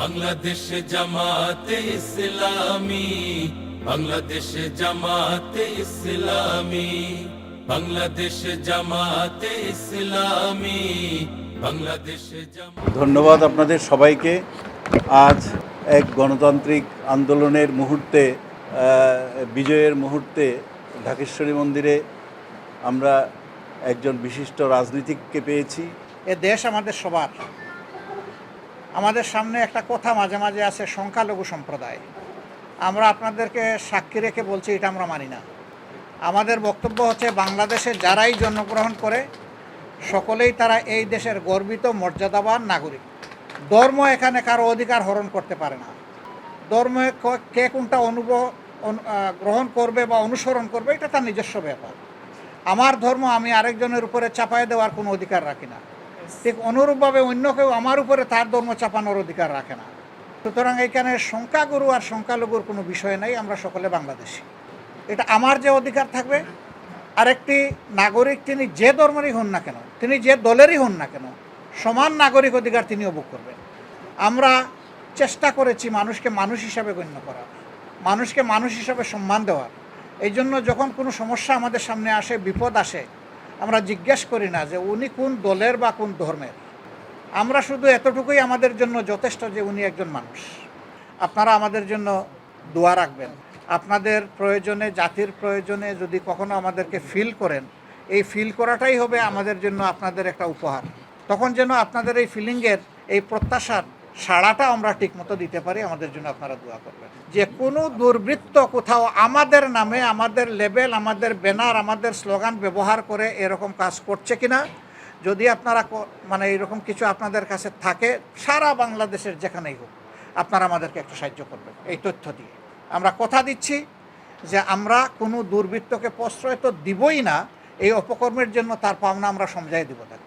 বাংলাদেশ জামাতে ইসলামী বাংলাদেশ জামাতে ইসলামী বাংলাদেশ জামাতে ইসলামী বাংলাদেশ জামা ধন্যবাদ আপনাদের সবাইকে। আজ এক গণতান্ত্রিক আন্দোলনের মুহূর্তে বিজয়ের মুহূর্তে ঢাকেশ্বরী মন্দিরে আমরা একজন বিশিষ্ট রাজনীতিককে পেয়েছি। এ দেশ আমাদের সবার। আমাদের সামনে একটা কথা মাঝে মাঝে আছে, সংখ্যালঘু সম্প্রদায়। আমরা আপনাদেরকে সাক্ষী রেখে বলছি, এটা আমরা মানি না। আমাদের বক্তব্য হচ্ছে, বাংলাদেশে যারাই জন্মগ্রহণ করে, সকলেই তারা এই দেশের গর্বিত, মর্যাদাবান নাগরিক। ধর্ম এখানে কারও অধিকার হরণ করতে পারে না। ধর্মে কে কোনটা অনুভব গ্রহণ করবে বা অনুসরণ করবে, এটা তার নিজস্ব ব্যাপার। আমার ধর্ম আমি আরেকজনের উপরে চাপায় দেওয়ার কোনো অধিকার রাখি না। ঠিক অনুরূপভাবে অন্য কেউ আমার উপরে তার ধর্ম চাপানোর অধিকার রাখে না। সুতরাং এখানে সংখ্যাগুরু আর সংখ্যালঘুর কোনো বিষয় নাই, আমরা সকলে বাংলাদেশি। এটা আমার যে অধিকার থাকবে, আরেকটি নাগরিক তিনি যে ধর্মেরই হন না কেন, তিনি যে দলেরই হন না কেন, সমান নাগরিক অধিকার তিনিও ভোগ করবেন। আমরা চেষ্টা করেছি মানুষকে মানুষ হিসাবে গণ্য করার মানুষকে মানুষ হিসাবে সম্মান দেওয়ার। এই জন্য যখন কোনো সমস্যা আমাদের সামনে আসে, বিপদ আসে আমরা জিজ্ঞেস করি না যে উনি কোন দলের বা কোন ধর্মের। আমরা শুধু এতটুকুই আমাদের জন্য যথেষ্ট যে উনি একজন মানুষ। আপনারা আমাদের জন্য দোয়া রাখবেন। আপনাদের প্রয়োজনে, জাতির প্রয়োজনে যদি কখনো আমাদেরকে ফিল করেন, এই ফিল করাটাই হবে আমাদের জন্য আপনাদের একটা উপহার। তখন যেন আপনাদের এই ফিলিংয়ের এই প্রত্যাশার সাড়াটা আমরা ঠিকমতো দিতে পারি, আমাদের জন্য আপনারা দোয়া করবেন। যে কোনো দুর্বৃত্ত কোথাও আমাদের নামে, আমাদের লেবেল আমাদের ব্যানার আমাদের স্লোগান ব্যবহার করে এরকম কাজ করছে কিনা, যদি আপনারা মানে এরকম কিছু আপনাদের কাছে থাকে, সারা বাংলাদেশের যেখানেই হোক, আপনারা আমাদেরকে একটু সাহায্য করবেন, এই তথ্য দিয়ে। আমরা কথা দিচ্ছি যে আমরা কোনো দুর্বৃত্তকে প্রশ্রয় তো দিবই না, এই অপকর্মের জন্য তার পাওনা আমরা সমঝাই দিব তাকে।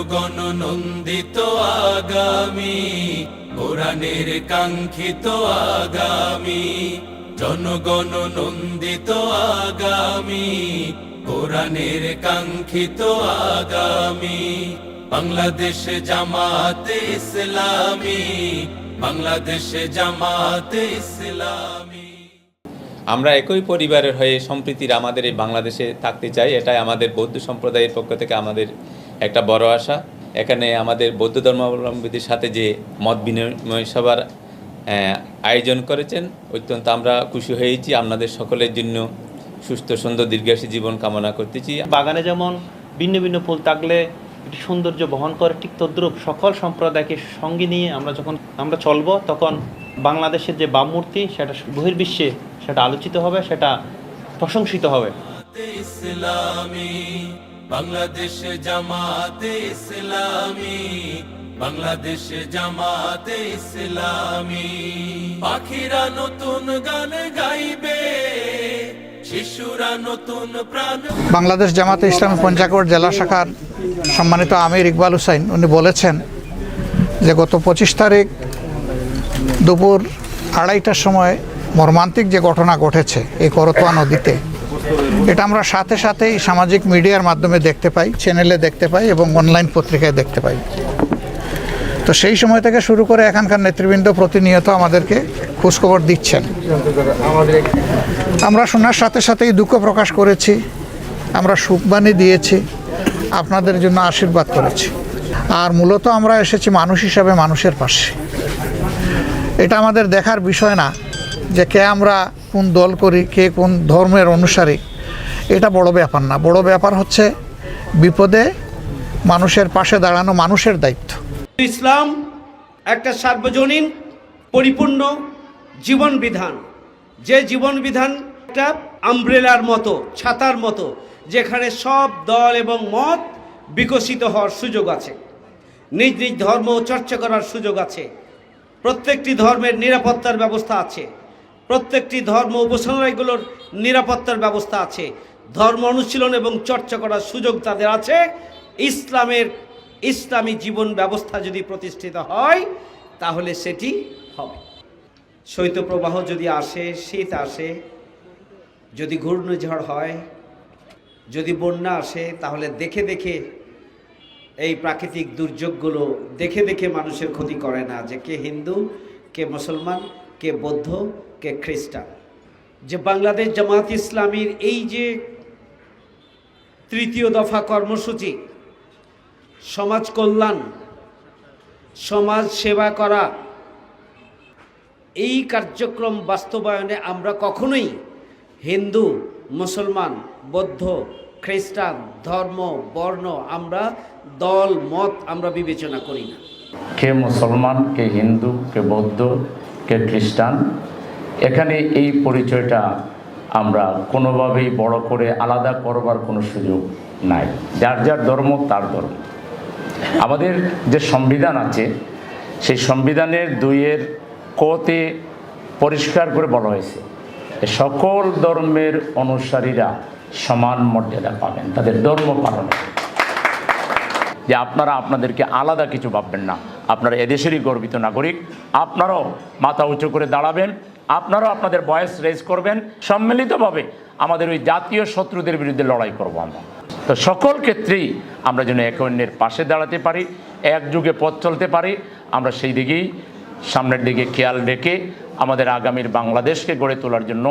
জনগণ নন্দিত আগামী, কোরআনের কাঙ্ক্ষিত আগামী। জনগণ নন্দিত আগামী, কোরআনের কাঙ্ক্ষিত আগামী। বাংলাদেশ জামাতে ইসলামী, বাংলাদেশ জামাতে ইসলামী। আমরা একই পরিবারের হয়ে সম্প্রীতির আমাদের এই বাংলাদেশে থাকতে চাই, এটাই আমাদের বৌদ্ধ সম্প্রদায়ের পক্ষ থেকে আমাদের একটা বড় আশা। এখানে আমাদের বৌদ্ধ ধর্মাবলম্বীদের সাথে যে মত বিনিময় সভার আয়োজন করেছেন অত্যন্ত আমরা খুশি হয়েছি। আপনাদের সকলের জন্য সুস্থ সুন্দর দীর্ঘাসী জীবন কামনা করতেছি। বাগানে যেমন ভিন্ন ভিন্ন ফুল থাকলে একটি সৌন্দর্য বহন করে ঠিক তদ্রূপ সকল সম্প্রদায়কে সঙ্গে নিয়ে আমরা যখন আমরা চলবো তখন বাংলাদেশের যে বামমূর্তি সেটা বহির্বিশ্বে সেটা আলোচিত হবে সেটা প্রশংসিত হবে। ইসলামী বাংলাদেশ জামাতে ইসলামী, বাংলাদেশ জামাতে ইসলামী। পাখিরা নতুন গান গাইবে বাংলাদেশ জামাতে ইসলামী পঞ্চাগড় জেলা শাখার সম্মানিত আমির ইকবাল হুসাইন, উনি বলেছেন যে গত পঁচিশ তারিখ দুপুর আড়াইটার সময় মর্মান্তিক যে ঘটনা ঘটেছে এই করতোয়া নদীতে এটা আমরা সাথে সাথেই সামাজিক মিডিয়ার মাধ্যমে দেখতে পাই চ্যানেলে দেখতে পাই এবং অনলাইন পত্রিকায় দেখতে পাই। তো সেই সময় থেকে শুরু করে এখানকার নেতৃবৃন্দ প্রতিনিয়ত আমাদেরকে খোঁজখবর দিচ্ছেন। আমরা শোনার সাথে সাথেই দুঃখ প্রকাশ করেছি, আমরা সুখবাণী দিয়েছি, আপনাদের জন্য আশীর্বাদ করেছি। আর মূলত আমরা এসেছি মানুষ হিসাবে মানুষের পাশে। এটা আমাদের দেখার বিষয় না যে কে আমরা কোন দল করি, কে কোন ধর্মের অনুসারী, এটা বড় ব্যাপার না। বড় ব্যাপার হচ্ছে বিপদে মানুষের পাশে দাঁড়ানো মানুষের দায়িত্ব। ইসলাম একটা সার্বজনীন, পরিপূর্ণ জীবন বিধান। যে জীবন বিধান একটা আমব্রেলার মতো, ছাতার মতো, যেখানে সব দল এবং মত বিকশিত হওয়ার সুযোগ আছে। নিজ নিজ ধর্ম চর্চা করার সুযোগ আছে। প্রত্যেকটি ধর্মের নিরাপত্তার ব্যবস্থা আছে। প্রত্যেকটি ধর্ম উপাসনালয়গুলোর নিরাপত্তার ব্যবস্থা আছে। ধর্ম অনুশীলন এবং চর্চা করার সুযোগ তাদের আছে। ইসলামের ইসলামী জীবন ব্যবস্থা যদি প্রতিষ্ঠিত হয়, তাহলে সেটি হবে। শৈত্যপ্রবাহ যদি আসে, শীত আসে, যদি ঘূর্ণিঝড় হয়, যদি বন্যা আসে, তাহলে দেখে দেখে এই প্রাকৃতিক দুর্যোগগুলো দেখে দেখে মানুষের ক্ষতি করে না যে কে হিন্দু, কে মুসলমান, কে বৌদ্ধ কে খ্রিস্টান? যে বাংলাদেশ জামাত ইসলামীর এই যে তৃতীয় দফা কর্মসূচি, সমাজ কল্যাণ, সমাজ সেবা করা, এই কার্যক্রম বাস্তবায়নে আমরা কখনোই হিন্দু, মুসলমান, বৌদ্ধ, খ্রিস্টান, ধর্ম, বর্ণ, আমরা দল, মত আমরা বিবেচনা করি না। কে মুসলমান, কে হিন্দু, কে বৌদ্ধ, কে খ্রিস্টান এখানে এই পরিচয়টা আমরা কোনোভাবেই বড় করে আলাদা করবার কোনো সুযোগ নাই। যার যার ধর্ম, তার ধর্ম। আমাদের যে সংবিধান আছে, সেই সংবিধানের দুইয়ের কতে পরিষ্কার করে বলা হয়েছে সকল ধর্মের অনুসারীরা সমান মর্যাদা পাবেন, তাদের ধর্ম পালনে যে আপনারা আপনাদেরকে আলাদা কিছু ভাববেন না। আপনারা এদেশেরই গর্বিত নাগরিক, আপনারাও মাথা উঁচু করে দাঁড়াবেন আপনারাও আপনাদের বয়স রেজ করবেন। সম্মিলিতভাবে আমাদের ওই জাতীয় শত্রুদের বিরুদ্ধে লড়াই করব আমরা। তো সকল ক্ষেত্রেই আমরা যেন একে অন্যের পাশে দাঁড়াতে পারি একযুগে পথ চলতে পারি, আমরা সেই দিকেই সামনের দিকে খেয়াল রেখে আমাদের আগামীর বাংলাদেশকে গড়ে তোলার জন্য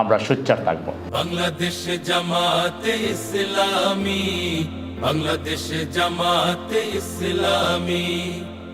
আমরা সোচ্চার থাকব। বাংলাদেশে জামাতে ইসলামী, বাংলাদেশ জামাতে ইসলামী।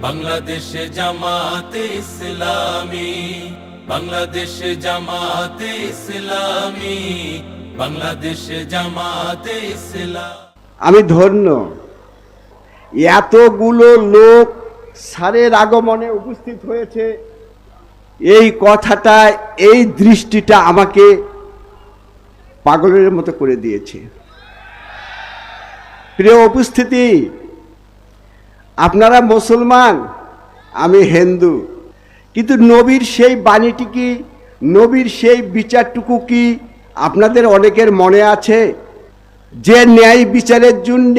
বাংলাদেশ জামাতে ইসলামী, বাংলাদেশে জামাতে ইসলামী, বাংলাদেশে জামাতে ইসলাম। আমি ধন্য। এতগুলো লোক সারের আগমনে উপস্থিত হয়েছে। এই কথাটা, এই দৃষ্টিটা আমাকে পাগলের মতো করে দিয়েছে। প্রিয় উপস্থিতি আপনারা মুসলমান, আমি হিন্দু। কিন্তু নবীর সেই বাণীটি কি? নবীর সেই বিচারটুকু কি আপনাদের অনেকের মনে আছে? যে ন্যায় বিচারের জন্য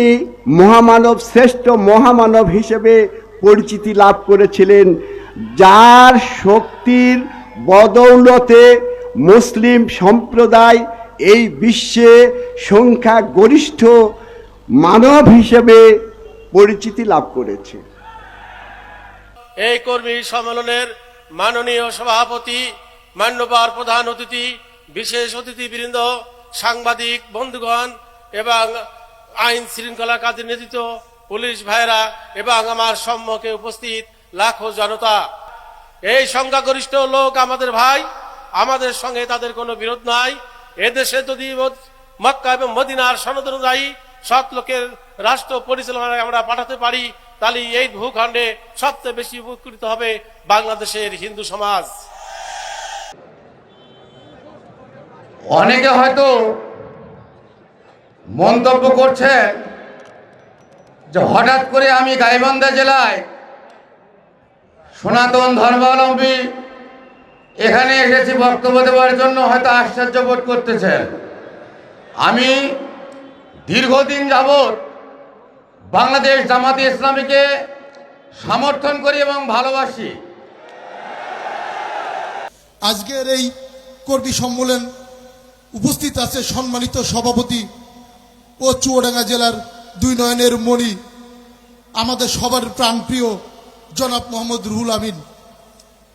মহামানব শ্রেষ্ঠ মহামানব হিসেবে পরিচিতি লাভ করেছিলেন, যার শক্তির বদৌলতে মুসলিম সম্প্রদায় এই বিশ্বে সংখ্যা গরিষ্ঠ মানব হিসেবে পরিচিতি লাভ করেছে। এই কর্মী সম্মেলনের মাননীয় সভাপতি, মান্যবার প্রধান অতিথি, বিশেষ অতিথিবৃন্দ, সাংবাদিক, বন্ধুগণ এবং আইন শৃঙ্খলা কাজের নেতৃত্ব, পুলিশ ভাইরা এবং আমার সম্মুখে উপস্থিত লাখো জনতা। এই সংখ্যাগরিষ্ঠ লোক আমাদের ভাই, আমাদের সঙ্গে তাদের কোনো বিরোধ নাই। এদেশে যদি মক্কা এবং মদিনার সনদ অনুযায়ী সৎ লোকের রাষ্ট্র পরিচালনায় আমরা পাঠাতে পারি, তাহলে এই ভূখণ্ডে সবচেয়ে বেশি উপকৃত হবে বাংলাদেশের হিন্দু সমাজ। অনেকে হয়তো মন্তব্য করছেন যে হঠাৎ করে আমি গাইবান্ধা জেলায় সনাতন ধর্মাবলম্বী এখানে এসেছি বক্তব্য দেওয়ার জন্য হয়তো আশ্চর্য বোধ করতেছেন। আমি দীর্ঘদিন যাবৎ বাংলাদেশ জামাতে ইসলামীকে সমর্থন করি এবং ভালোবাসি। আজকের এই কর্মী সম্মেলন উপস্থিত আছে সম্মানিত সভাপতি ও চুয়াডাঙ্গা জেলার দুই নয়নের মণি, আমাদের সবার প্রাণপ্রিয় জনাব মোহাম্মদ রুহুল আমিন,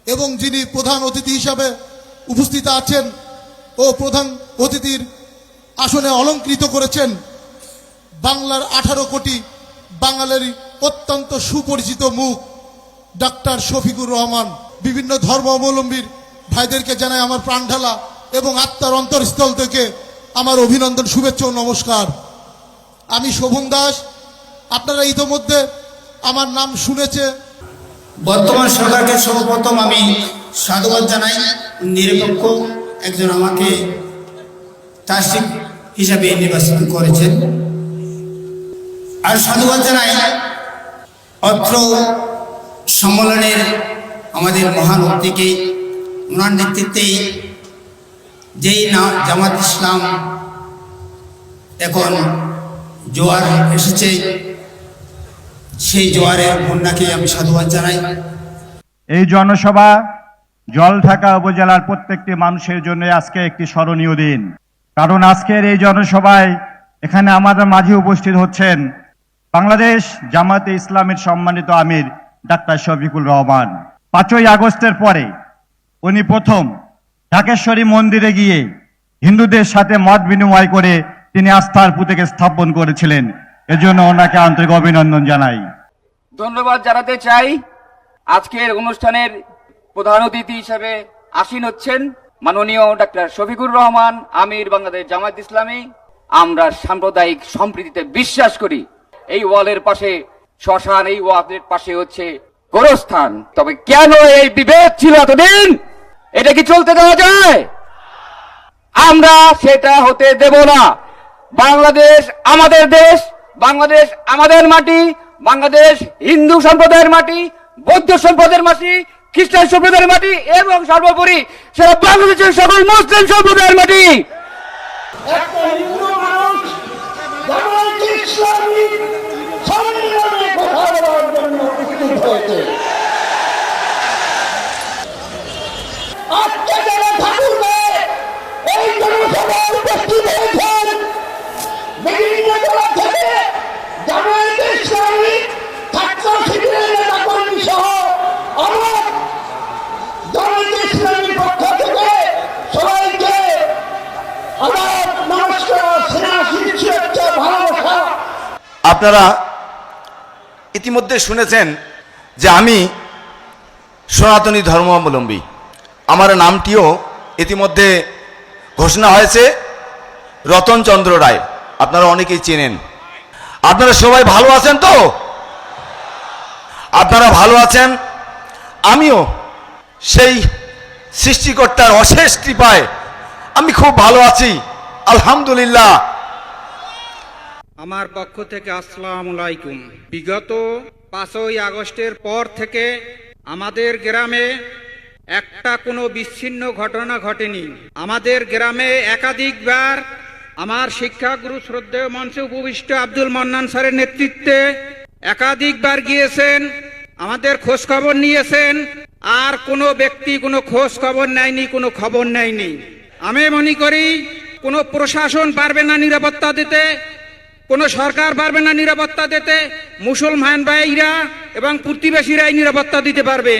এবং যিনি প্রধান অতিথি হিসাবে উপস্থিত আছেন ও প্রধান অতিথির আসনে অলঙ্কৃত করেছেন বাংলার আঠারো কোটি বাঙালির অত্যন্ত সুপরিচিত মুখ, ডাক্তার শফিকুর রহমান, বিভিন্ন ধর্ম ধর্মাবলম্বীর ভাইদেরকে জানাই আমার প্রাণ ঢালা এবং আত্মার অন্তরস্থল থেকে আমার অভিনন্দন, শুভেচ্ছা ও নমস্কার। আমি শোভন দাস, আপনারা ইতোমধ্যে আমার নাম শুনেছে। বর্তমান সরকারকে সর্বপ্রথম আমি সাধুবাদ জানাই। নিরপেক্ষ একজন আমাকে তাসিক হিসাবে নির্বাচিত করেছেন। আর সাধুবাদ জানাই অত্র সম্মেলনের আমাদের মহান অতিকে ওনার নেতৃত্বেই যেই না জামাত ইসলাম এখন জোয়ার এসেছে, সেই জোয়ারের বন্যাকে আমি সাধুবাদ জানাই। এই জনসভা জলঢাকা উপজেলার প্রত্যেকটি মানুষের জন্য আজকে একটি স্মরণীয় দিন। কারণ আজকের এই জনসভায় এখানে আমাদের মাঝে উপস্থিত হচ্ছেন বাংলাদেশ জামাতে ইসলামের সম্মানিত আমির ডাক্তার শফিকুল রহমান। পাঁচই আগস্টের পরে উনি প্রথম ঢাকেশ্বরী মন্দিরে গিয়ে হিন্দুদের সাথে মত বিনিময় করে তিনি আস্থার পুঁতিকে স্থাপন করেছিলেন। এজন্য ওনাকে আন্তরিক অভিনন্দন জানাই। ধন্যবাদ জানাতে চাই। আজকের অনুষ্ঠানের প্রধান অতিথি হিসেবে আসীন হচ্ছেন মাননীয় ডাক্তার শফিকুর রহমান, আমির বাংলাদেশ জামায়াত ইসলামী। আমরা সাম্প্রদায়িক সম্প্রীতিতে বিশ্বাস করি। এই ওয়ালের পাশে, শ্মশান এই ওয়ালের পাশে হচ্ছে গোরস্থান। তবে কেন এই বিভেদ ছিল এতদিন? এটা কি চলতে দেওয়া যায়? আমরা সেটা হতে দেব না। বাংলাদেশ আমাদের দেশ, বাংলাদেশ আমাদের মাটি, বাংলাদেশ হিন্দু সম্প্রদায়ের মাটি, বৌদ্ধ সম্প্রদায়ের মাটি, খ্রিস্টান সম্প্রদায়ের মাটি, এবং সর্বোপরি সেটা বাংলাদেশের সকল মুসলিম সম্প্রদায়ের মাটি। আজকে যারা ঠাকুরকে এই জনসভায় উপস্থিত হয়েছেন বিভিন্ন জেলা থেকে জামায়াতে ইসলামী ছাত্র শিবিরের নেতা কর্মী সহ আমার জামায়াতে ইসলামীর পক্ষ থেকে সবাইকে আমার নমস্কার স্নেহ শুভেচ্ছা ভালোবাসা আপনারা ইতিমধ্যে শুনেছেন যে আমি সনাতনী ধর্মাবলম্বী। আমার নামটিও ইতিমধ্যে ঘোষণা হয়েছে রতনচন্দ্র রায়। আপনারা অনেকেই চেনেন। আপনারা সবাই ভালো আছেন তো? আপনারা ভালো আছেন? আমিও সেই সৃষ্টিকর্তার অশেষ কৃপায় আমি খুব ভালো আছি। আলহামদুলিল্লাহ। আমার পক্ষ থেকে আসসালাম আলাইকুম। বিগত পাঁচই আগস্টের পর থেকে আমাদের গ্রামে একটা কোনো বিচ্ছিন্ন ঘটনা ঘটেনি। আমাদের গ্রামে একাধিকবার আমার শিক্ষাগুরু শ্রদ্ধেয় মঞ্চে উপবিষ্ট আব্দুল মান্নান স্যারের নেতৃত্বে একাধিকবার গিয়েছেন, আমাদের খোঁজ খবর নিয়েছেন, আর কোনো ব্যক্তি কোনো খোঁজ খবর নেয়নি, কোনো খবর নেয়নি। আমি মনে করি কোনো প্রশাসন পারবে না নিরাপত্তা দিতে কোনো সরকার পারবে না নিরাপত্তা দিতে। মুসলমান ভাইরা এবং প্রতিবেশীরাই নিরাপত্তা দিতে পারবে।